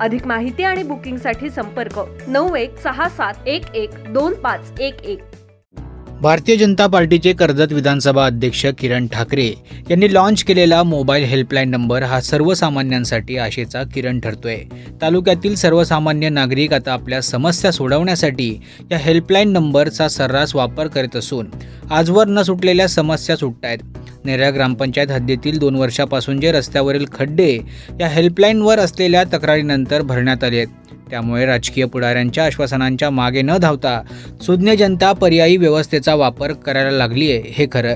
अधिक माहिती आणि बुकिंगसाठी संपर्क नऊ एक सहा सात एक एक दोन पाच एक एक. भारतीय जनता पार्टीचे कर्जत विधानसभा अध्यक्ष किरण ठाकरे यांनी लॉन्च केलेला मोबाईल हेल्पलाईन नंबर हा सर्वसामान्यांसाठी आशेचा किरण ठरतोय. तालुक्यातील सर्वसामान्य नागरिक आता आपल्या समस्या सोडवण्यासाठी या हेल्पलाईन नंबरचा सर्रास वापर करीत असून आजवर न सुटलेल्या समस्या सुटत आहेत नेऱ्या ग्रामपंचायत हद्दीतील दोन वर्षापासून जे रस्त्यावरील खड्डे या हेल्पलाईनवर असलेल्या तक्रारीनंतर भरण्यात आले आहेत. त्यामुळे राजकीय पुढाऱ्यांच्या आश्वासनांच्या मागे न धावता सुज्ञ जनता पर्यायी व्यवस्थेचा वापर करायला लागली आहे हे खरं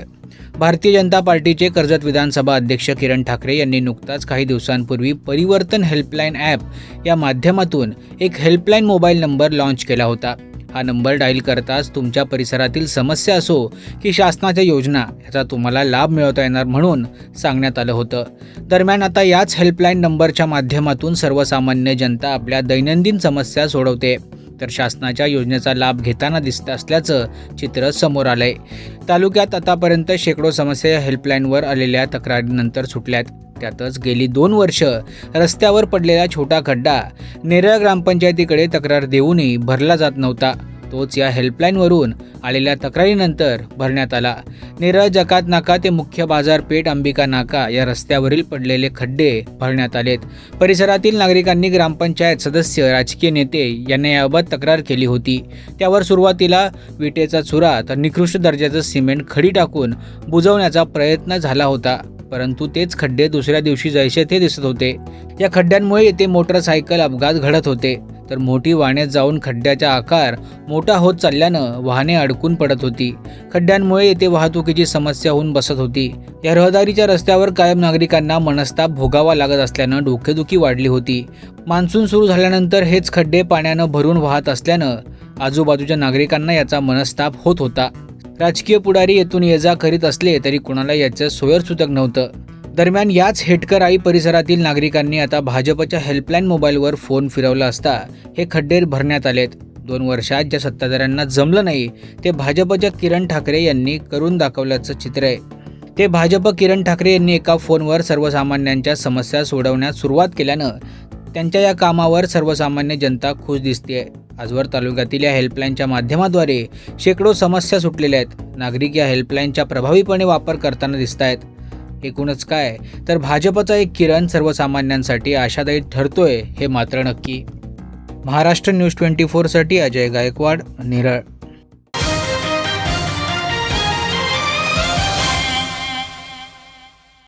भारतीय जनता पार्टीचे कर्जत विधानसभा अध्यक्ष किरण ठाकरे यांनी नुकताच काही दिवसांपूर्वी परिवर्तन हेल्पलाईन ॲप या माध्यमातून एक हेल्पलाईन मोबाईल नंबर लाँच केला होता. हा नंबर डायल करताच तुमच्या परिसरातील समस्या असो की शासनाच्या योजना याचा तुम्हाला लाभ मिळवता येणार म्हणून सांगण्यात आलं होतं. दरम्यान आता याच हेल्पलाईन नंबरच्या माध्यमातून सर्वसामान्य जनता आपल्या दैनंदिन समस्या सोडवते. तर शासनाच्या योजनेचा लाभ घेताना दिसत असल्याचं चित्र समोर आलंय. तालुक्यात आतापर्यंत शेकडो समस्या हेल्पलाईनवर आलेल्या तक्रारीनंतर सुटल्यात. त्यातच गेली दोन वर्ष रस्त्यावर पडलेला छोटा खड्डा नेरळ ग्रामपंचायतीकडे तक्रार देऊनही भरला जात नव्हता. तोच या हेल्पलाईनवरून आलेल्या तक्रारीनंतर भरण्यात आला. नेरळ जकात नाका ते मुख्य बाजारपेठ अंबिका नाका या रस्त्यावरील पडलेले खड्डे भरण्यात आलेत. परिसरातील नागरिकांनी ग्रामपंचायत सदस्य राजकीय नेते यांना याबाबत तक्रार केली होती. त्यावर सुरुवातीला विटेचा चुरा तर निकृष्ट दर्जाचं सिमेंट खडी टाकून बुजवण्याचा प्रयत्न झाला होता. परंतु तेच खड्डे दुसऱ्या दिवशी जैसे ते दिसत होते. या खड्ड्यांमुळे येथे मोटरसायकल अपघात घडत होते. तर मोठी वाहने जाऊन खड्ड्याचा आकार मोठा होत चालल्यानं वाहने अडकून पडत होती. खड्ड्यांमुळे येथे वाहतुकीची समस्या होऊन बसत होती. या रहदारीच्या रस्त्यावर कायम नागरिकांना मनस्ताप भोगावा लागत असल्यानं डोकेदुखी वाढली होती. मान्सून सुरू झाल्यानंतर हेच खड्डे पाण्यानं भरून वाहत असल्यानं आजूबाजूच्या नागरिकांना याचा मनस्ताप होत होता. राजकीय पुढारी येथून ये जा करीत असले तरी कुणाला याचं सोयरसुतक नव्हतं. दरम्यान याच हेटकर आई परिसरातील नागरिकांनी आता भाजपच्या हेल्पलाईन मोबाईलवर फोन फिरवला असता हे खड्डे भरण्यात आलेत. दोन वर्षात ज्या सत्ताधाऱ्यांना जमलं नाही ते भाजपच्या किरण ठाकरे यांनी करून दाखवल्याचं चित्र आहे. ते भाजप किरण ठाकरे यांनी एका फोनवर सर्वसामान्यांच्या समस्या सोडवण्यास सुरुवात केल्यानं त्यांच्या या कामावर सर्वसामान्य जनता खुश दिसते आजवर तालुक्यातील या हेल्पलाईनच्या माध्यमाद्वारे शेकडो समस्या सुटलेल्या आहेत. नागरिक या हेल्पलाईनचा प्रभावीपणे वापर करताना दिसत आहेत एकूणच काय तर भाजपचा एक किरण सर्वसामान्यांसाठी आशादायी ठरतोय हे मात्र नक्की. महाराष्ट्र न्यूज ट्वेंटी फोरसाठी अजय गायकवाड नेरळ.